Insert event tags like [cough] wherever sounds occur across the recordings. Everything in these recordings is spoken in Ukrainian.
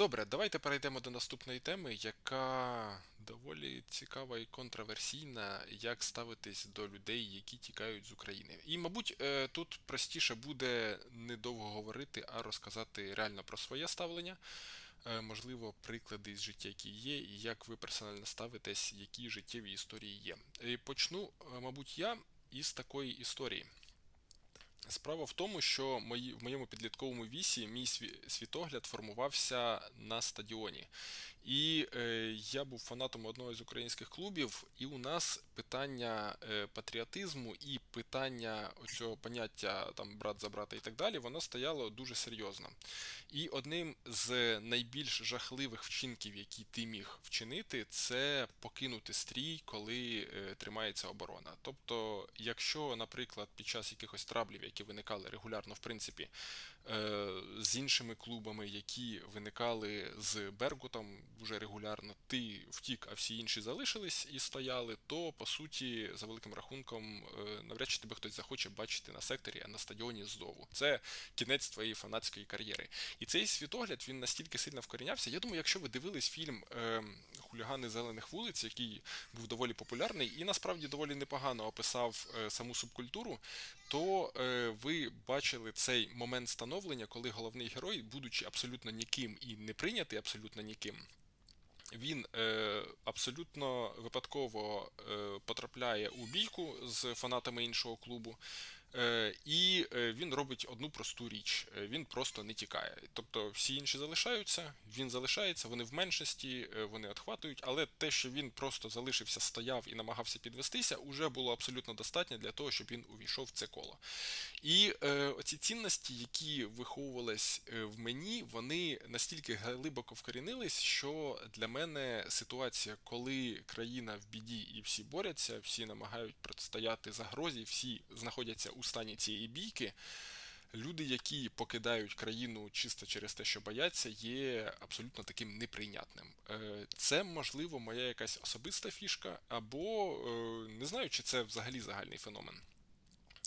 Добре, давайте перейдемо до наступної теми, яка доволі цікава і контроверсійна, як ставитись до людей, які тікають з України. І, мабуть, е, тут простіше буде недовго говорити, а розказати реально про своє ставлення. Е, Можливо, приклади з життя, які є, і як ви персонально ставитесь, які життєві історії є. І почну, е, мабуть, я із такої історії. Справа в тому, що мої, в моєму підлітковому вісі мій світогляд формувався на стадіоні. І е, я був фанатом одного з українських клубів, і у нас питання е, патріотизму і питання цього поняття там брат за брата і так далі, воно стояло дуже серйозно. І одним з найбільш жахливих вчинків, які ти міг вчинити, це покинути стрій, коли е, тримається оборона. Тобто, якщо, наприклад, під час якихось траблів, які виникали регулярно, в принципі, з іншими клубами, які виникали з Бергутом вже регулярно, ти втік, а всі інші залишились і стояли, то по суті, за великим рахунком, е, навряд чи тебе хтось захоче бачити на секторі, а на стадіоні знову. Це кінець твоєї фанатської кар'єри. І цей світогляд він настільки сильно вкорінявся. Я думаю, якщо ви дивились фільм е, Хулігани зелених вулиць, який був доволі популярний і насправді доволі непогано описав е, саму субкультуру, то е, ви бачили цей момент становлення, коли головний герой, будучи абсолютно ніким і не прийнятий абсолютно ніким, він е, абсолютно випадково е, потрапляє у бійку з фанатами іншого клубу. Е, і е, він робить одну просту річ: Е, він просто не тікає. Тобто всі інші залишаються, він залишається, вони в меншості, вони відхватують, але те, що він просто залишився, стояв і намагався підвестися, уже було абсолютно достатньо для того, щоб він увійшов в це коло. І е, оці цінності, які виховувались в мені, вони настільки глибоко вкорінились, що для мене ситуація, коли країна в біді і всі борються, всі намагають протистояти загрозі, всі знаходяться у стані цієї бійки. Люди, які покидають країну чисто через те, що бояться, є абсолютно таким неприйнятним. Е, Це можливо моя якась особиста фішка, або е, не знаю, чи це взагалі загальний феномен.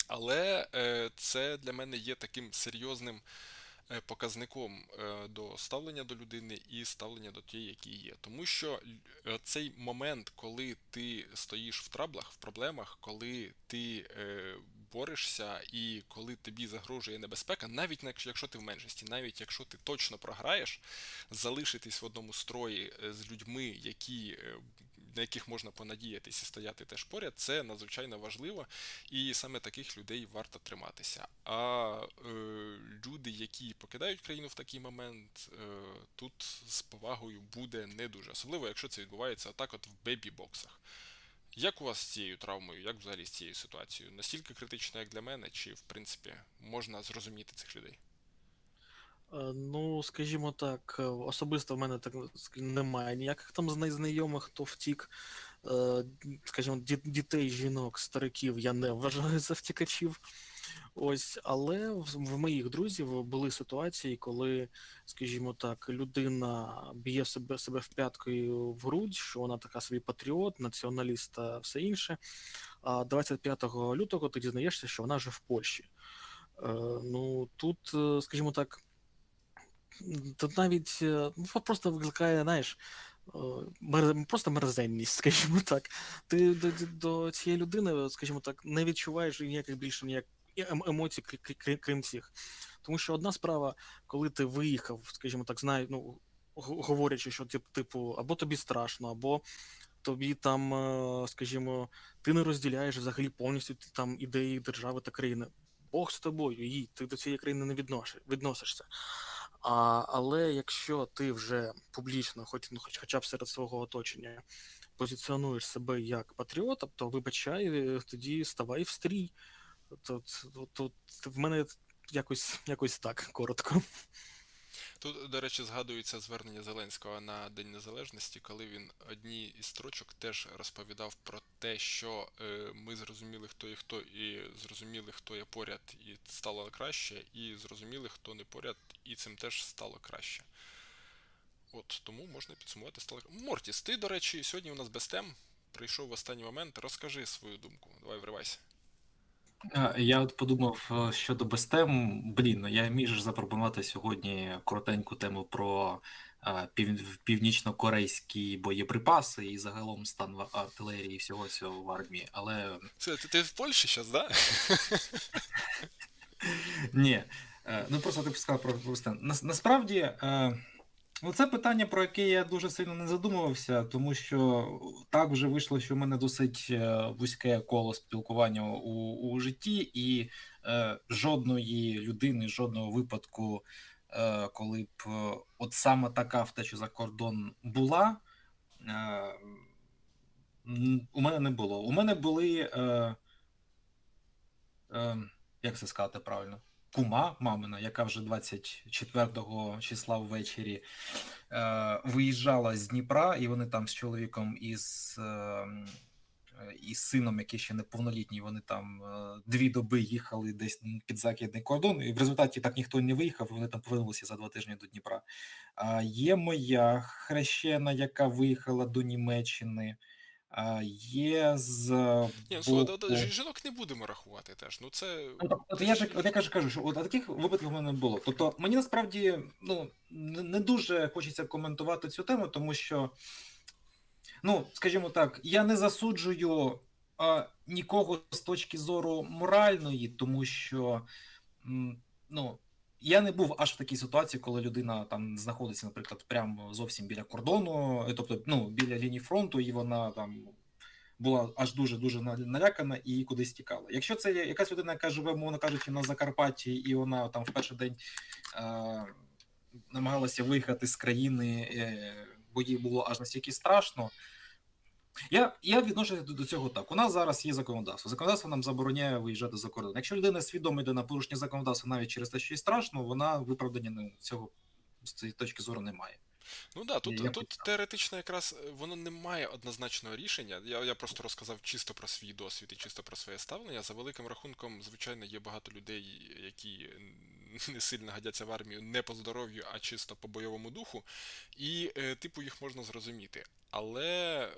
Але е, це для мене є таким серйозним показником до ставлення до людини і ставлення до тієї, які є. Тому що цей момент, коли ти стоїш в траблах, в проблемах, коли ти борешся і коли тобі загрожує небезпека, навіть якщо якщо ти в меншості, навіть якщо ти точно програєш, залишитись в одному строї е, з людьми, які. е, На яких можна понадіятися і стояти теж поряд, це надзвичайно важливо, і саме таких людей варто триматися. А е, люди, які покидають країну в такий момент, е, тут з повагою буде не дуже, особливо якщо це відбувається отак, от в бебі-боксах. Як у вас з цією травмою, як взагалі з цією ситуацією? Настільки критично, як для мене, чи в принципі можна зрозуміти цих людей? Е, Ну, скажімо так, е, особисто в мене так немає ніяких там знайомих, хто втік. Е, Скажімо, дітей, жінок, стариків я не вважаю [laughs] за втікачів. Ось, але в, в моїх друзів були ситуації, коли, скажімо так, людина б'є себе себе в п'яткою в грудь, що вона така собі патріот, націоналіст та все інше. А 25 лютого ти дізнаєшся, що вона вже в Польщі. Е, Ну тут, е, скажімо так. Тут навіть е, ну, просто викликає, знаєш, е, просто мерзенність, [laughs] скажімо так. Ти до, до- цієї людини, скажімо так, не відчуваєш ніяких більше ніяк ем- емоцій, крі- крі- крім цих. Тому що одна справа, коли ти виїхав, скажімо так, знаю, ну, говорячи, що тип- типу, або тобі страшно, або тобі там, е, скажімо, ти не розділяєш взагалі повністю там ідеї держави та країни. Бог з тобою, їй, ти до цієї країни не відносишся. А, але якщо ти вже публічно, хоч, ну, хоч, хоча б серед свого оточення, позиціонуєш себе як патріота, то вибачай, е, тоді ставай в стрій. Тут, тут, в мене якось, якось так коротко. Тут, до речі, згадується звернення Зеленського на День Незалежності, коли він одній із строчок теж розповідав про те, що е, ми зрозуміли, хто є хто, і зрозуміли, хто є поряд, і стало краще, і зрозуміли, хто не поряд, і цим теж стало краще. От тому можна підсумувати стало. Мортіс, ти, до речі, сьогодні у нас без тем. Прийшов в останній момент. Розкажи свою думку. Давай вривайся. А, Я от подумав е, щодо безтем. Блін, ну я міг же запропонувати сьогодні коротеньку тему про а, пів, північно-корейські боєприпаси і загалом стан в- артилерії і всього цього в армії. Але Це ти, ти в Польщі зараз, да? [laughs] ні, е, ну просто ти сказав про про Нас, насправді. Е, Ну, це питання, про яке я дуже сильно не задумувався, тому що так вже вийшло, що в мене досить е, вузьке коло спілкування у, у житті, і е, жодної людини, жодного випадку, е, коли б е, от саме така втеча за кордон була, е, у мене не було. У мене були, е, е, як це сказати правильно, кума мамина, яка вже 24 числа ввечері е, виїжджала з Дніпра, і вони там з чоловіком і з, е, і з сином, який ще неповнолітній, вони там е, дві доби їхали десь під західний кордон, і в результаті так ніхто не виїхав, вони там повернулися за два тижні до Дніпра. А є моя хрещена, яка виїхала до Німеччини. А є з Ні, ну слухай, боку- да, жінок не будемо рахувати теж. Ну це. Ну, так, от я ж от я кажу, кажу, що от таких випадків в мене не було. Тобто мені насправді ну не, не дуже хочеться коментувати цю тему, тому що, ну скажімо так, я не засуджую а, нікого з точки зору моральної, тому що м, ну. Я не був аж в такій ситуації, коли людина там знаходиться, наприклад, прямо зовсім біля кордону, е, тобто ну, біля лінії фронту, і вона там була аж дуже дуже налякана і кудись тікала. Якщо це якась людина, яка живе, мовно кажучи, на Закарпатті, і вона там в перший день е, намагалася виїхати з країни, е, бо їй було аж настільки страшно. Я, я відношуся до, до цього так. У нас зараз є законодавство. Законодавство нам забороняє виїжджати за кордон. Якщо людина свідомо йде на порушення законодавства навіть через те, що їй страшно, вона виправдання цього з цієї точки зору немає. Ну да, тут, Я тут почитав. теоретично якраз е, воно не має однозначного рішення. Я, я просто розказав чисто про свій досвід і чисто про своє ставлення. За великим рахунком, звичайно, є багато людей, які не сильно годяться в армію не по здоров'ю, а чисто по бойовому духу. І, е, типу, їх можна зрозуміти. Але.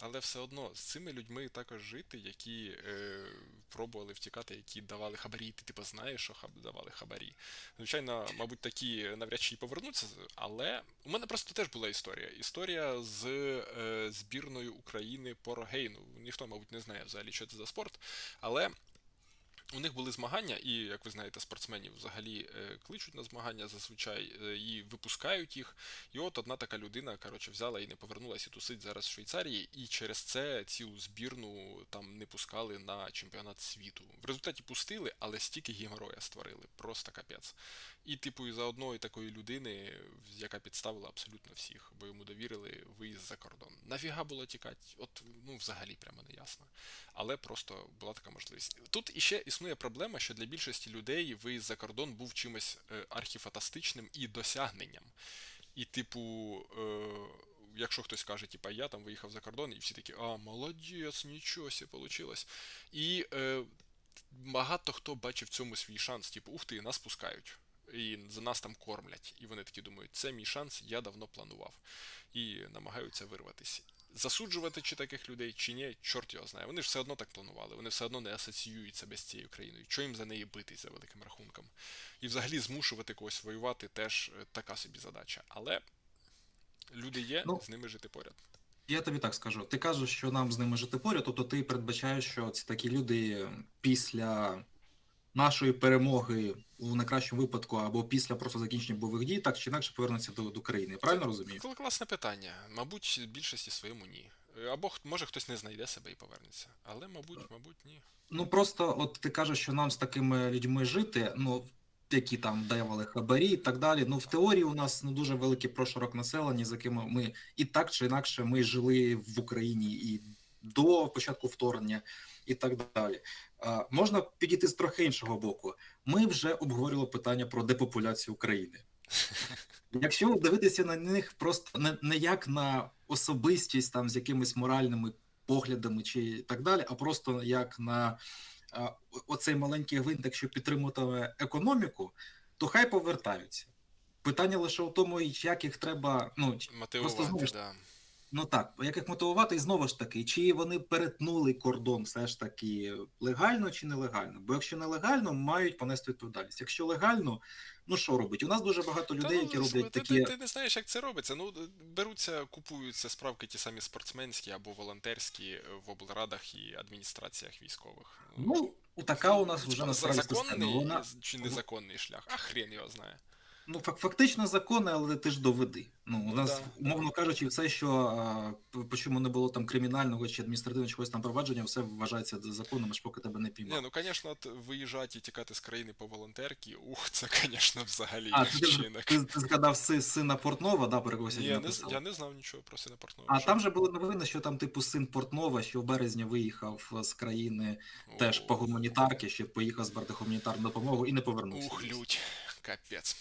Але все одно з цими людьми також жити, які е, пробували втікати, які давали хабарі, ти типу знаєш, що хаб давали хабарі. Звичайно, мабуть, такі навряд чи повернуться, але у мене просто теж була історія. Історія з е, збірною України по рогейну. Ніхто, мабуть, не знає взагалі, що це за спорт, але. У них були змагання, і, як ви знаєте, спортсменів взагалі е, кличуть на змагання зазвичай е, і випускають їх. І от одна така людина, коротше, взяла і не повернулася і тусить зараз в Швейцарії, і через це цю збірну там не пускали на чемпіонат світу. В результаті пустили, але стільки геморроя створили, просто капець. І, типу, із-за одної такої людини, яка підставила абсолютно всіх, бо йому довірили виїзд за кордон. Нафіга було тікати? От, ну, взагалі прямо не ясно. Але просто була така можливість. Тут іще існує проблема, що для більшості людей виїзд за кордон був чимось е, архіфантастичним і досягненням. І, типу, е, якщо хтось каже, типа, я там виїхав за кордон, і всі такі, а, молодець, нічого сі получилось. І е, багато хто бачив в цьому свій шанс, типу, ух ти, нас пускають. І за нас там кормлять. І вони такі думають, це мій шанс, я давно планував. І намагаються вирватися. Засуджувати чи таких людей, чи ні, чорт його знає. Вони ж все одно так планували, вони все одно не асоціюють себе з цією країною. Що їм за неї битись за великим рахунком? І взагалі змушувати когось воювати теж е, така собі задача. Але люди є, Ну, з ними жити поряд. Я тобі так скажу. Ти кажеш, що нам з ними жити поряд, тобто ти передбачаєш, що ці такі люди після нашої перемоги у найкращому випадку або після просто закінчення бойових дій, так чи інакше повернуться до, до країни. Правильно розумію? Кл- Класне питання. Мабуть, більшості своєму ні. Е, Або може хтось не знайде себе і повернеться. Але, мабуть, мабуть, ні. Ну просто от ти кажеш, що нам з такими людьми жити, ну які там давали хабарі і так далі. Ну в теорії у нас не дуже великий прошарок населення, з якими ми і так чи інакше ми жили в Україні і до початку вторгнення, і так далі. Можна підійти з трохи іншого боку. Ми вже обговорювали питання про депопуляцію України. [laughs] Якщо дивитися на них просто не, не як на особистість там з якимись моральними поглядами чи так далі, а просто як на а, оцей маленький гвинтик, що підтримуватиме економіку, то хай повертаються. Питання лише у тому, як їх треба. Ну Мотивувати, знаєш, да. Ну так, як їх мотивувати, і знову ж таки, чи вони перетнули кордон все ж таки легально чи нелегально? Бо якщо нелегально, мають понести відповідальність. Якщо легально, ну що робить? У нас дуже багато людей, Та, які ну, роблять ти, такі. ти, ти не знаєш, як це робиться. Ну, беруться, купуються справки ті самі спортсменські або волонтерські е, в облрадах і адміністраціях військових. Ну, така у нас вже насправді законний Вона чи незаконний шлях, а хрен його знає. Ну фак- фактично законне, але ти ж доведи. Ну, у нас, да, умовно кажучи, все, що а, по- по чому не було там кримінального чи адміністративного чогось там провадження, все вважається законом, аж поки тебе не піймали. ну звісно, виїжджати і тікати з країни по волонтерки, ух, це, звісно, взагалі А, ти, ти, ти, згадав си- сина Портнова, да, про якого Ні, я, не, я не знав нічого про сина Портнова. А Що? там же були новини, що там, типу, син Портнова, що в березні виїхав з країни теж по гуманітарки, що поїхав збирати гуманітарну допомогу і не повернувся. Ух, лють, капець.